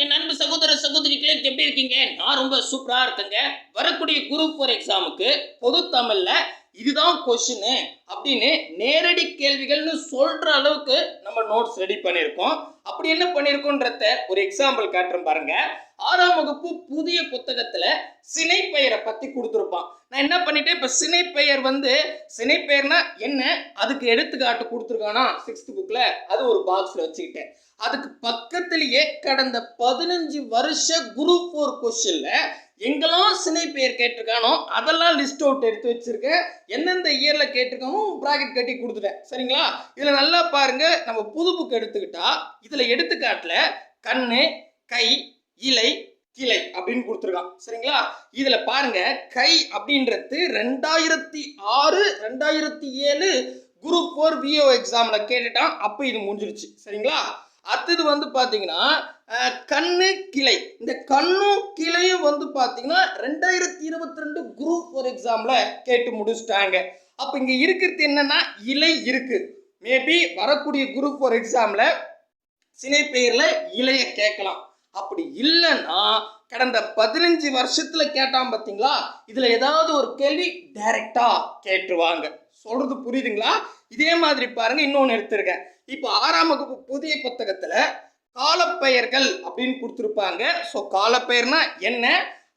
என் அன்பு சகோதர சகோதரிகளே எப்படி இருக்கீங்க? நான் ரொம்ப சூப்பரா இருக்கேங்க. வரக்கூடிய குரூப் ஃபோர் எக்ஸாமுக்கு பொது தமிழ்ல இதுதான் கொஷின் அப்படின்னு நேரடி கேள்விகள்னு சொல்ற அளவுக்கு நம்ம நோட்ஸ் ரெடி பண்ணியிருக்கோம். அப்படி என்ன பண்ணியிருக்கோன்றத ஒரு எக்ஸாம்பிள் காட்டுறேன் பாருங்க. ஆறாம் வகுப்பு புதிய புத்தகத்துல சினைப்பெயரை பத்தி கொடுத்துருப்பான். நான் என்ன பண்ணிட்டேன்? இப்ப சினைப்பெயர் வந்து சினைப்பெயர்னா என்ன? அதுக்கு எடுத்துக்காட்டு கொடுத்துருக்கானா? சிக்ஸ்த் புக்ல அது ஒரு பாக்ஸ்ல வச்சுக்கிட்டேன். அதுக்கு பக்கத்திலேயே கடந்த பதினஞ்சு வருஷ குரூப் ஃபோர் கொஸ்டின்ல எங்கெல்லாம் சினை பெயர் கேட்டிருக்கானோ அதெல்லாம் லிஸ்ட் அவுட் எடுத்து வச்சிருக்கேன். எந்தெந்த இயர்ல கேட்டிருக்கானோ ப்ராக்கெட் கட்டி கொடுத்துட்டேன். சரிங்களா? இதுல நல்லா பாருங்க. நம்ம புது புக் எடுத்துக்கிட்டா இதுல எடுத்துக்காட்டுல கண்ணு கை இலை கிளை அப்படின்னு கொடுத்துருக்கான். சரிங்களா? இதுல பாருங்க. கை அப்படின்றது ரெண்டாயிரத்தி ஆறு ரெண்டாயிரத்தி ஏழு குரூப் ஃபோர் விஓ எக்ஸாம்ல கேட்டுட்டான். அப்போ இது முடிஞ்சிருச்சு. சரிங்களா? அடுத்தது வந்து பார்த்தீங்கன்னா கண்ணு கிளை. இந்த கண்ணும் கிளையும் வந்து பார்த்தீங்கன்னா ரெண்டாயிரத்தி இருபத்தி ரெண்டு குரூப் ஒரு எக்ஸாமில் கேட்டு முடிச்சிட்டாங்க. அப்போ இங்கே இருக்கிறது என்னன்னா இலை இருக்கு. மேபி வரக்கூடிய குரூப் ஒரு எக்ஸாமில் சினை பெயரில் இலையை கேட்கலாம். அப்படி இல்லைன்னா கடந்த பதினஞ்சு வருஷத்துல கேட்டான் பார்த்தீங்களா இதுல ஏதாவது ஒரு கேள்வி டைரக்டா கேட்டுருவாங்க. சொல்றது புரியுதுங்களா? இதே மாதிரி பாருங்க இன்னொன்று எடுத்திருக்கேன். இப்போ ஆறாம் வகுப்பு புதிய புத்தகத்துல காலப்பெயர்கள் அப்படின்னு கொடுத்துருப்பாங்க. ஸோ காலப்பெயர்னா என்ன?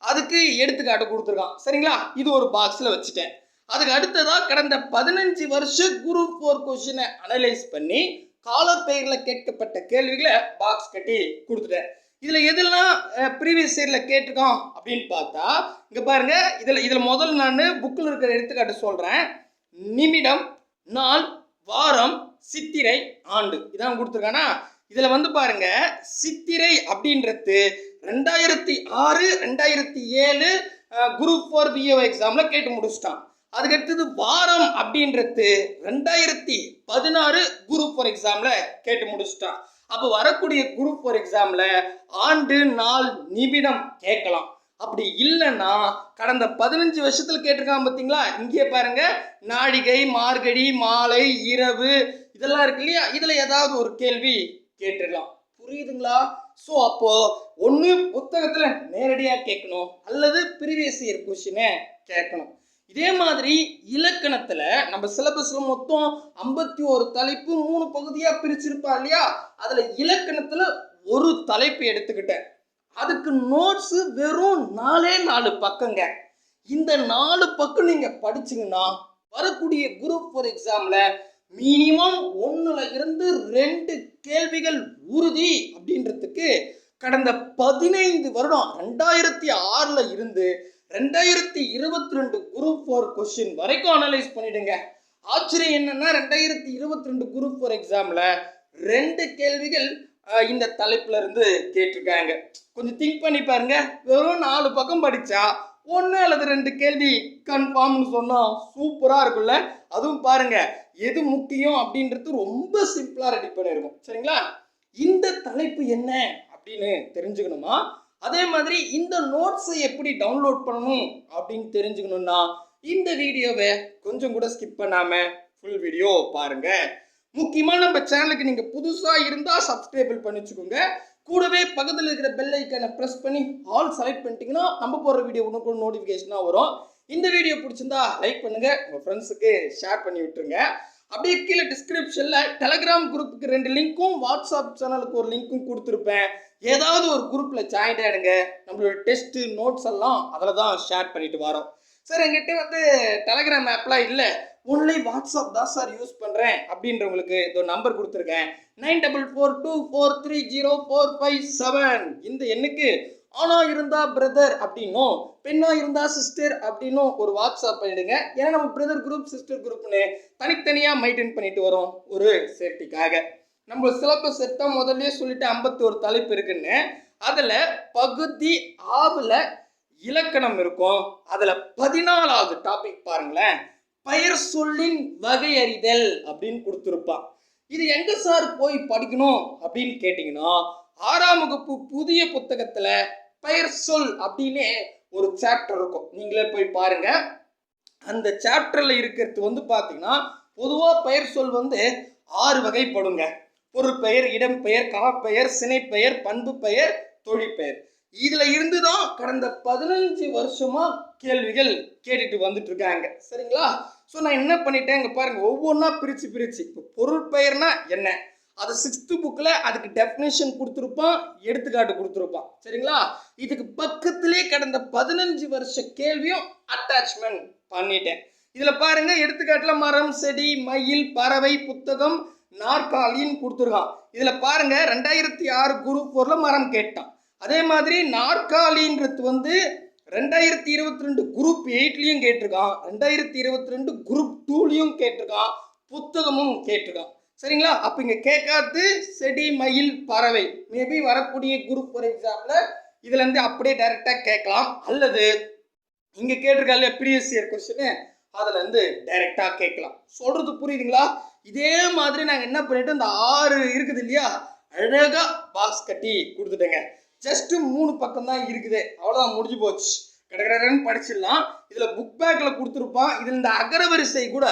அதுக்கு எடுத்துக்காட்டு கொடுத்துருக்கான். சரிங்களா? இது ஒரு பாக்ஸில் வச்சுட்டேன். அதுக்கு அடுத்ததாக கடந்த பதினஞ்சு வருஷ குரூப் ஃபோர் கொஷினை அனலைஸ் பண்ணி காலப்பெயரில் கேட்கப்பட்ட கேள்விகளை பாக்ஸ் கட்டி கொடுத்துட்டேன். இதில் எதெல்லாம் ப்ரீவியஸ் இயரில் கேட்டிருக்கோம் அப்படின்னு பார்த்தா இங்கே பாருங்கள் இதில் இதில் முதல்ல நான் புக்கில் இருக்கிற எடுத்துக்காட்டு சொல்கிறேன் நிமிடம் நாள் வாரம் சித்திரை ஆண்டு. இதான் கொடுத்துருக்கானா? இதில் வந்து பாருங்க சித்திரை அப்படின்றது ரெண்டாயிரத்தி ஆறு ரெண்டாயிரத்தி ஏழு குரூப் ஃபோர் பிஓ எக்ஸாமில் கேட்டு முடிச்சிட்டான். அதுக்கடுத்தது வாரம் அப்படின்றது ரெண்டாயிரத்தி பதினாறு குரூப் ஃபோர் எக்ஸாமில் கேட்டு முடிச்சிட்டான். அப்போ வரக்கூடிய குரூப் ஃபார் எக்ஸாமில் ஆண்டு நாள் நிமிடம் கேட்கலாம். அப்படி இல்லைன்னா கடந்த பதினஞ்சு வருஷத்துல கேட்டிருக்கான் பார்த்தீங்களா இங்கே பாருங்க நாடிகை மார்கழி மாலை இரவு இதெல்லாம் இருக்கு இல்லையா? இதுல ஏதாவது ஒரு கேள்வி கேட்டுடலாம் புரியுதுங்களா? ஸோ அப்போ ஒன்று புத்தகத்தில் நேரடியாக கேட்கணும் அல்லது ப்ரீவியஸ் இயர் கொஸ்டினை கேட்கணும். இதே மாதிரி இலக்கணத்துல நம்ம சிலபஸ்ல மொத்தம் ஐம்பத்தி ஒரு தலைப்பு மூணு பகுதியா பிரிச்சிருப்பா இல்லையா? அதுல இலக்கணத்துல ஒரு தலைப்பு எடுத்துக்கிட்டேன். அதுக்கு நோட்ஸ் வெறும் நாலே நாலு பக்கங்க. இந்த நாலு பக்கம் நீங்க படிச்சீங்கன்னா வரக்கூடிய குரூப் ஃபோர் எக்ஸாம்ல மினிமம் ஒன்றுல இருந்து ரெண்டு கேள்விகள் உறுதி அப்படின்றதுக்கு கடந்த பதினைந்து வருடம் ரெண்டாயிரத்தி ஆறுல இருந்து ரெண்டாயிரத்தி இருபத்தி ரெண்டு குரூப் ஃபோர் கொஸ்டின் வரைக்கும் அனலைஸ் பண்ணிடுங்க. ஆச்சரியம் என்னன்னா ரெண்டாயிரத்தி இருபத்தி ரெண்டு குரூப் ஃபோர் எக்ஸாம்ல ரெண்டு கேள்விகள் இந்த தலைப்புல இருந்து கேட்டிருக்காங்க. கொஞ்சம் திங்க் பண்ணி பாருங்க. வெறும் நாலு பக்கம் படிச்சா ஒன்று அல்லது ரெண்டு கேள்வி கன்ஃபார்ம்னு சொன்னால் சூப்பராக இருக்கும்ல. அதுவும் பாருங்க எது முக்கியம் அப்படின்றது ரொம்ப சிம்பிளாக ரெடி பண்ணிருக்கும் சரிங்களா? இந்த தலைப்பு என்ன அப்படின்னு தெரிஞ்சுக்கணுமா? அதே மாதிரி இந்த நோட்ஸை எப்படி டவுன்லோட் பண்ணணும் அப்படின்னு தெரிஞ்சுக்கணும்னா இந்த வீடியோவை கொஞ்சம் கூட ஸ்கிப் பண்ணாம ஃபுல் வீடியோ பாருங்க. முக்கியமாக நம்ம சேனலுக்கு நீங்கள் புதுசாக இருந்தால் சப்ஸ்கிரைபிள் பண்ணி வச்சுக்கோங்க. கூடவே பக்கத்தில் இருக்கிற பெல் ஐக்கனை ப்ரெஸ் பண்ணி ஆல் செலக்ட் பண்ணிட்டீங்கன்னா நம்ம போடுற வீடியோ ஒன்று கூட நோட்டிஃபிகேஷனாக வரும். இந்த வீடியோ பிடிச்சிருந்தா லைக் பண்ணுங்கள் உங்கள் ஃப்ரெண்ட்ஸுக்கு ஷேர் பண்ணி விட்டுருங்க. அப்படியே கீழே டிஸ்கிரிப்ஷனில் டெலகிராம் குரூப்புக்கு ரெண்டு லிங்க்கும் வாட்ஸ்அப் சேனலுக்கு ஒரு லிங்க்கும் கொடுத்துருப்பேன். ஏதாவது ஒரு குரூப்பில் ஜாயின் ஆகிடுங்க நம்மளோட டெஸ்ட்டு நோட்ஸ் எல்லாம் அதில் தான் ஷேர் பண்ணிட்டு வரோம். சார் எங்கிட்ட வந்து டெலகிராம் ஆப்லாம் இல்லை. ஒன்லி வாட்ஸ்அப் தான் சார் யூஸ் பண்ணுறேன் அப்படின்றவங்களுக்கு இந்த நம்பர் கொடுத்துருக்கேன். Nine double four two four three zero four five seven இந்த எண்ணுக்கு ஆணா இருந்தா பிரதர் அப்படின்னும் பெண்ணா இருந்தா சிஸ்டர் அப்படின்னும் ஒரு வாட்ஸ்அப் பண்ணிடுங்க. ஏன்னா நம்ம பிரதர் குரூப் சிஸ்டர் குரூப்னு தனித்தனியாக மெயின்டைன் பண்ணிட்டு வரோம் ஒரு சேஃப்டிக்காக நம்ம சிலபஸ் செட்டா முதல்லயே சொல்லிட்டு ஐம்பத்தி ஒரு தலைப்பு இருக்குன்னு அதில் பகுதி ஆவில் இலக்கணம் இருக்கும். அதில் பதினாலாவது டாபிக் பாருங்களேன். பெயர் சொல்லின் வகையறிதல் அப்படின்னு கொடுத்துருப்பான் இது எங்க சார் போய் படிக்கணும் அப்படின்னு கேட்டிங்கன்னா ஆறாம் வகுப்பு புதிய புத்தகத்தில் பெயர் சொல் அப்படின்னு ஒரு சாப்டர் இருக்கும். நீங்களே போய் பாருங்க. அந்த சாப்டர்ல இருக்கிறது வந்து பார்த்தீங்கன்னா பொதுவாக பெயர் சொல் வந்து ஆறு வகைப்படுங்க. பொருட்பெயர் இடம்பெயர் காப்பெயர் சினைப்பெயர் பண்பு பெயர் தொழிற்பெயர் இதுல இருந்து தான் கடந்த பதினஞ்சு வருஷமா கேள்விகள் கேட்டுட்டு வந்துட்டு இருக்காங்க. சரிங்களா? ஸோ நான் என்ன பண்ணிட்டேன் இங்க பாருங்க. ஒவ்வொன்றா பிரிச்சு பிரிச்சு. இப்போ பொருள் பெயர்னா என்ன? அது சிக்ஸ்த்து புக்கில் அதுக்கு டெஃபினேஷன் கொடுத்துருப்பான் எடுத்துக்காட்டு கொடுத்துருப்பான். சரிங்களா? இதுக்கு பக்கத்திலே கடந்த பதினஞ்சு வருஷ கேள்வியும் அட்டாச்மெண்ட் பண்ணிட்டேன். இதில் பாருங்கள் எடுத்துக்காட்டில் மரம் செடி மயில் பறவை புத்தகம் நாற்காலின்னு கொடுத்துருக்கான். இதில் பாருங்கள் ரெண்டாயிரத்தி ஆறு குரூப் ஃபோரில் மரம் கேட்டான். அதே மாதிரி நாற்காலின்றது வந்து ரெண்டாயிரத்தி இருபத்தி ரெண்டு குரூப் எயிட்லேயும் கேட்டிருக்கான். ரெண்டாயிரத்தி இருபத்தி ரெண்டு குரூப் டூலையும் கேட்டிருக்கான். புத்தகமும் கேட்டிருக்கான். சரிங்களா? அப்போ இங்கே கேட்காது செடி மயில் பறவை. மேபி வரக்கூடிய குரூப் ஃபார் எக்ஸாம்பிள் இதுலேருந்து அப்படியே டைரெக்டாக கேட்கலாம். அல்லது இங்கே கேட்டிருக்கால ப்ரீவியஸ் இயர் கொஸ்டின் அதுலேருந்து டைரெக்டாக கேட்கலாம். சொல்கிறது புரியுதுங்களா? இதே மாதிரி நாங்கள் என்ன பண்ணிட்டோம்? இந்த ஆறு இருக்குது இல்லையா? அழகாக பாக்ஸ் கட்டி கொடுத்துட்டேங்க. ஜஸ்ட் மூணு பக்கம் தான் இருக்குது. அவ்வளோதான் முடிஞ்சு போச்சு. கடற்கடன்னு படிச்சிடலாம். இதில் புக் பேக்கில் கொடுத்துருப்பான். இதில் இந்த அகரவரிசை கூட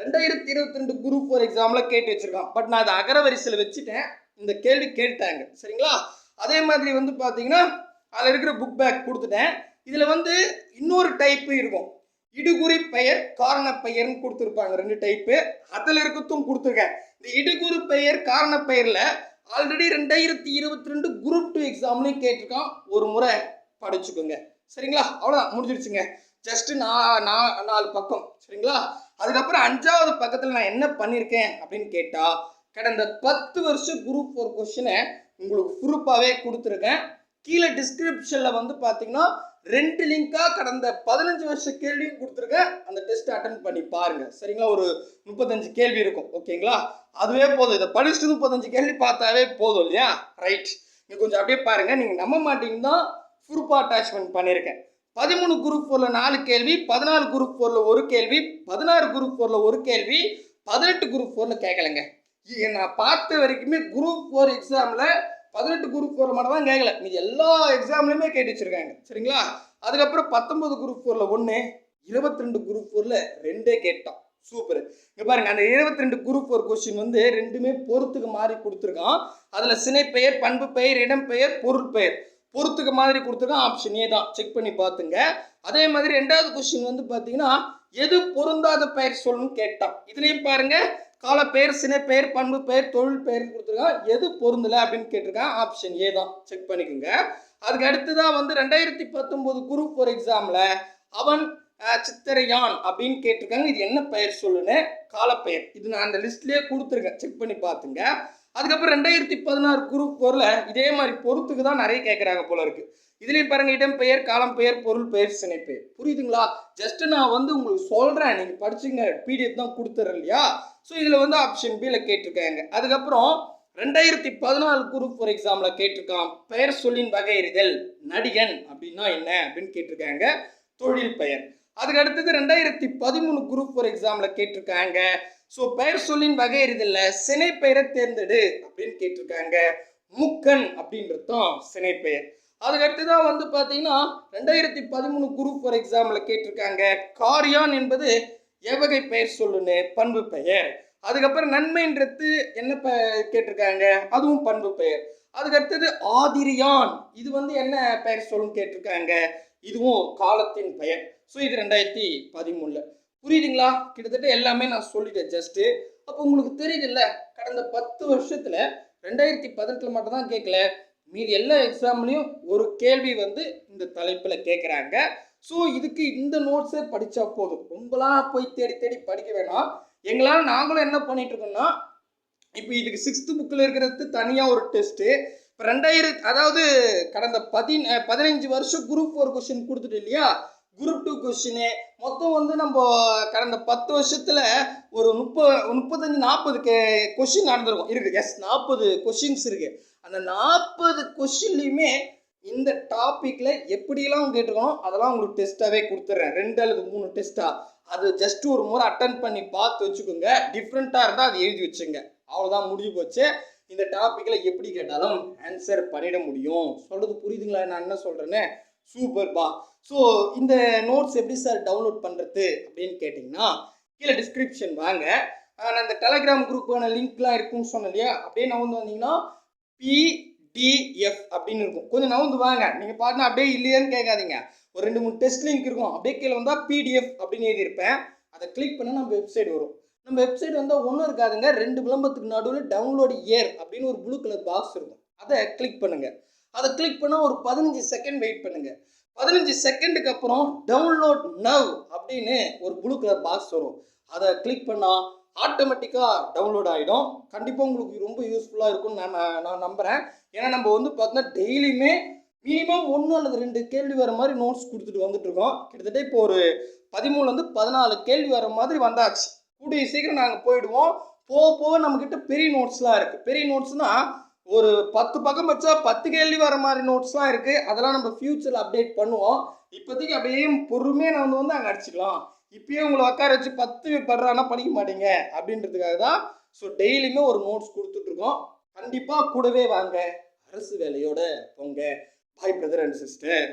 ரெண்டாயிரத்தி இருபத்தி ரெண்டு குரூப் ஃபோர் எக்ஸாமில் கேட்டு வச்சிருக்கான். பட் நான் அதை அகரவரிசையில் வச்சுட்டேன். இந்த கேள்வி கேட்டாங்க. சரிங்களா? அதே மாதிரி வந்து பார்த்தீங்கன்னா அதில் இருக்கிற புக் பேக் கொடுத்துட்டேன். இதில் வந்து இன்னொரு டைப்பு இருக்கும். இடுகுறி பெயர் காரண பெயர்னு கொடுத்துருப்பாங்க. ரெண்டு டைப்பு அதில் இருக்கத்தும் கொடுத்துருக்கேன். இந்த இடுகுறி பெயர் காரண பெயரில் ஆல்ரெடி ரெண்டாயிரத்தி இருபத்தி ரெண்டு குரூப் டூ எக்ஸாம்லையும் கேட்டிருக்கான். ஒரு முறை படிச்சுக்கோங்க. சரிங்களா? அவ்வளோதான் முடிஞ்சிருச்சுங்க. ஜஸ்ட் நான் நான் நாலு பக்கம் சரிங்களா? அதுக்கப்புறம் அஞ்சாவது பக்கத்தில் நான் என்ன பண்ணியிருக்கேன் அப்படின்னு கேட்டால் கடந்த பத்து வருஷம் குரூப் ஃபோர் கொஷினை உங்களுக்கு குரூப்பாகவே கொடுத்துருக்கேன். கீழே டிஸ்கிரிப்ஷனில் வந்து பார்த்தீங்கன்னா ரெண்டு லிங்காக கடந்த பதினஞ்சு வருஷ கேள்வியும் கொடுத்துருக்கேன். அந்த டெஸ்ட் அட்டன் பண்ணி பாருங்கள் சரிங்களா? ஒரு முப்பத்தஞ்சு கேள்வி இருக்கும் ஓகேங்களா? அதுவே போதும். இதை படிச்சுட்டு முப்பத்தஞ்சு கேள்வி பார்த்தாவே போதும் இல்லையா? ரைட் நீங்கள் கொஞ்சம் அப்படியே பாருங்கள் நீங்கள் நம்ப மாட்டீங்கன்னா குரூப்பாக அட்டாச்மெண்ட் பண்ணியிருக்கேன் பதிமூணு குரூப் ஃபோரில் நாலு கேள்வி பதினாலு குரூப் ஃபோரில் ஒரு கேள்வி பதினாறு குரூப் ஃபோரில் ஒரு கேள்வி பதினெட்டு குரூப் ஃபோரில் கேட்கலங்க நான் பார்த்த வரைக்குமே குரூப் ஃபோர் எக்ஸாமில் பதினெட்டு குரூப் ஃபோரில் மட்டும் தான் கேட்கல மீது எல்லா எக்ஸாம்லையுமே கேட்டு வச்சுருக்காங்க. சரிங்களா? அதுக்கப்புறம் பத்தொம்பது குரூப் ஃபோரில் ஒன்று இருபத்தி ரெண்டு குரூப் ஃபோரில் ரெண்டே கேட்டோம். சூப்பர் இங்கே பாருங்க அந்த இருபத்தி ரெண்டு குரூப் ஃபோர் கொஸ்டின் வந்து ரெண்டுமே பொறுத்துக்கு மாறி கொடுத்துருக்கான். அதில் சினைப்பெயர் பண்பு பெயர் இடம் பெயர் பொருட்பெயர். பொறுத்துக்க மாதிரி கொடுத்துருக்கான் ஆப்ஷன் ஏ தான். செக் பண்ணி பார்த்துங்க. அதே மாதிரி ரெண்டாவது கொஸ்டின் வந்து பார்த்தீங்கன்னா எது பொருந்தாத பெயர் சொல்லணும்னு கேட்டான். இதுலேயும் பாருங்க கால பெயர் சினை பெயர் பண்பு பெயர் தொழில் பெயர் கொடுத்துருக்கான் எது பொருந்தலை அப்படின்னு கேட்டிருக்கான் ஆப்ஷன் ஏ தான். செக் பண்ணிக்கோங்க. அதுக்கு அடுத்ததான் வந்து ரெண்டாயிரத்தி பத்தொம்போது குரூப் ஃபோர் எக்ஸாமில் அவன் அஹ், சித்திரையான் அப்படின்னு கேட்டிருக்காங்க. இது என்ன பெயர் சொல்லுன்னு? காலப்பெயர் இது நான் அந்த லிஸ்ட்லேயே கொடுத்துருக்கேன். செக் பண்ணி பார்த்துங்க. அதுக்கப்புறம் ரெண்டாயிரத்தி பதினாறு குரூப் ஃபோரில் இதே மாதிரி பொறுத்துக்கு தான் நிறைய கேட்குறாங்க போல இருக்கு. இதுலேயும் பாருங்க இடம் பெயர் காலம் பெயர் பொருள் பெயர் சினை புரியுதுங்களா? ஜஸ்ட் நான் வந்து உங்களுக்கு சொல்கிறேன் நீங்கள் படிச்சுங்க. பிடிஎஃப் தான் கொடுத்துறேன் இல்லையா? ஸோ இதில் வந்து ஆப்ஷன் பியில் கேட்டிருக்காங்க. அதுக்கப்புறம் ரெண்டாயிரத்தி பதினாலு குரூப் ஃபார் எக்ஸாமில் கேட்டிருக்கான். பெயர் சொல்லின் வகையறிதல் நடிகன் அப்படின்னா என்ன அப்படின்னு கேட்டிருக்காங்க. தொழில் பெயர். அதுக்கு அடுத்தது ரெண்டாயிரத்தி பதிமூணு குரூப் ஃபார் எக்ஸாமில் கேட்டிருக்காங்க. ஸோ பெயர் சொல்லின் வகையறிதலில் சினை பெயரை தேர்ந்தெடு அப்படின்னு கேட்டிருக்காங்க. முக்கன் அப்படின்றது தான் சினை பெயர். அதுக்கடுத்துதான் வந்து பார்த்தீங்கன்னா ரெண்டாயிரத்தி பதிமூணு குரூப் ஃபார் எக்ஸாமில் கேட்டிருக்காங்க. காரியான் என்பது எவ்வகை பெயர் சொல்லுன்னு பண்பு பெயர். அதுக்கப்புறம் நன்மைன்றது என்ன ப கேட்டிருக்காங்க? அதுவும் பண்பு பெயர். அதுக்கு அடுத்தது ஆதிரியான். இது வந்து என்ன பெயர் சொல்லுன்னு கேட்டிருக்காங்க? இதுவும் காலத்தின் பெயர். ஸோ இது ரெண்டாயிரத்தி பதிமூணில். புரியுதுங்களா? கிட்டத்தட்ட எல்லாமே நான் சொல்லிட்டேன் ஜஸ்ட்டு அப்போ உங்களுக்கு தெரியுதுல்ல கடந்த பத்து வருஷத்தில் ரெண்டாயிரத்தி பதினெட்டில் மட்டும் தான் கேட்கல மீதி எல்லா எக்ஸாம்லேயும் ஒரு கேள்வி வந்து இந்த தலைப்பில் கேட்குறாங்க ஸோ இதுக்கு இந்த நோட்ஸே படித்தா போதும். ரொம்பலாம் போய் தேடி தேடி படிக்க வேணாம். எங்களால் நாங்களும் என்ன பண்ணிட்டு இருக்கோம்னா இப்போ இதுக்கு சிக்ஸ்த்து புக்கில் இருக்கிறது தனியாக ஒரு டெஸ்ட்டு இப்போ ரெண்டாயிரத்து அதாவது கடந்த பதின பதினஞ்சு வருஷம் குரூப் ஃபோர் கொஸ்டின் கொடுத்துட்டு இல்லையா? குரூப் டூ கொஸ்டினு மொத்தம் வந்து நம்ம கடந்த பத்து வருஷத்தில் ஒரு முப்பது முப்பத்தஞ்சு நாற்பது கே கொஷின் நடந்திருக்கும். இருக்குது எஸ் நாற்பது கொஷின்ஸ் இருக்குது அந்த நாற்பது கொஷின்லையுமே இந்த டாப்பிக்கில் எப்படியெல்லாம் கேட்டிருக்கோம் அதெல்லாம் உங்களுக்கு டெஸ்ட்டாகவே கொடுத்துட்றேன் ரெண்டு அல்லது மூணு டெஸ்ட்டாக அது ஜஸ்ட் ஒரு முறை அட்டன் பண்ணி பார்த்து வச்சுக்கோங்க. டிஃப்ரெண்ட்டாக இருந்தால் அது எழுதி வச்சுங்க. அவ்வளோதான் முடிஞ்சு போச்சு. இந்த டாப்பிக்கில் எப்படி கேட்டாலும் ஆன்சர் பண்ணிட முடியும். சொல்கிறது புரியுதுங்களா? நான் என்ன சொல்கிறேன்னு சூப்பர்பா ஸோ இந்த நோட்ஸ் எப்படி சார் டவுன்லோட் பண்ணுறது அப்படின்னு கேட்டிங்கன்னா கீழே டிஸ்கிரிப்ஷன் வாங்க. நான் இந்த டெலகிராம் குரூப்பான லிங்க்லாம் இருக்குன்னு சொன்னேன் இல்லையா? அப்படியே நான் வந்து வந்தீங்கன்னா பிடிஎஃப் அப்படின்னு இருக்கும். கொஞ்சம் நவுந்து வாங்க. நீங்கள் பார்த்தா அப்படியே இல்லையான்னு கேட்காதீங்க. ஒரு ரெண்டு மூணு டெஸ்ட் லிங்க் இருக்கும். அப்படியே கீழே வந்தால் பிடிஎஃப் அப்படின்னு எழுதியிருப்பேன். அதை கிளிக் பண்ணால் நம்ம வெப்சைட் வரும். நம்ம வெப்சைட் வந்தால் ஒன்றும் இருக்காதுங்க. ரெண்டு விளம்பரத்துக்கு நடுவில் டவுன்லோட் இயர் அப்படின்னு ஒரு ப்ளூ கலர் பாக்ஸ் இருக்கும். அதை கிளிக் பண்ணுங்கள் அதை கிளிக் பண்ணால் ஒரு பதினஞ்சு செகண்ட் வெயிட் பண்ணுங்கள் பதினஞ்சு செகண்டுக்கு அப்புறம் டவுன்லோட் நவ் அப்படின்னு ஒரு ப்ளூ கலர் பாக்ஸ் வரும். அதை கிளிக் பண்ணால் ஆட்டோமேட்டிக்காக டவுன்லோட் ஆகிடும் கண்டிப்பாக உங்களுக்கு ரொம்ப யூஸ்ஃபுல்லாக இருக்கும்னு நான் நான் நம்புகிறேன் ஏன்னா நம்ம வந்து பார்த்தீங்கன்னா டெய்லியுமே மினிமம் ஒன்று அல்லது ரெண்டு கேள்வி வர மாதிரி நோட்ஸ் கொடுத்துட்டு வந்துட்டுருக்கோம் கிட்டத்தட்ட இப்போ ஒரு பதிமூணுலேருந்து பதினாலு கேள்வி வர மாதிரி வந்தாச்சு. கூடிய சீக்கிரம் நாங்கள் போயிடுவோம். போக போக நம்மக்கிட்ட பெரிய நோட்ஸ்லாம் இருக்குது பெரிய நோட்ஸ்னால் ஒரு பத்து பக்கம் வச்சா பத்து கேள்வி வர மாதிரி நோட்ஸ்லாம் இருக்குது அதெல்லாம் நம்ம ஃப்யூச்சரில் அப்டேட் பண்ணுவோம். இப்போதைக்கு அப்படியே பொறுமையாக நான் வந்து வந்து அங்கே அடிச்சுக்கலாம். இப்பயே உங்களை உட்கார வச்சு பத்து படுறானா படிக்க மாட்டீங்க. அப்படின்றதுக்காக தான் ஸோ டெய்லியுமே ஒரு நோட்ஸ் கொடுத்துட்ருக்கோம் கண்டிப்பாக கூடவே வாங்க. அரசு வேலையோட போங்க. பாய் பிரதர் அண்ட் சிஸ்டர்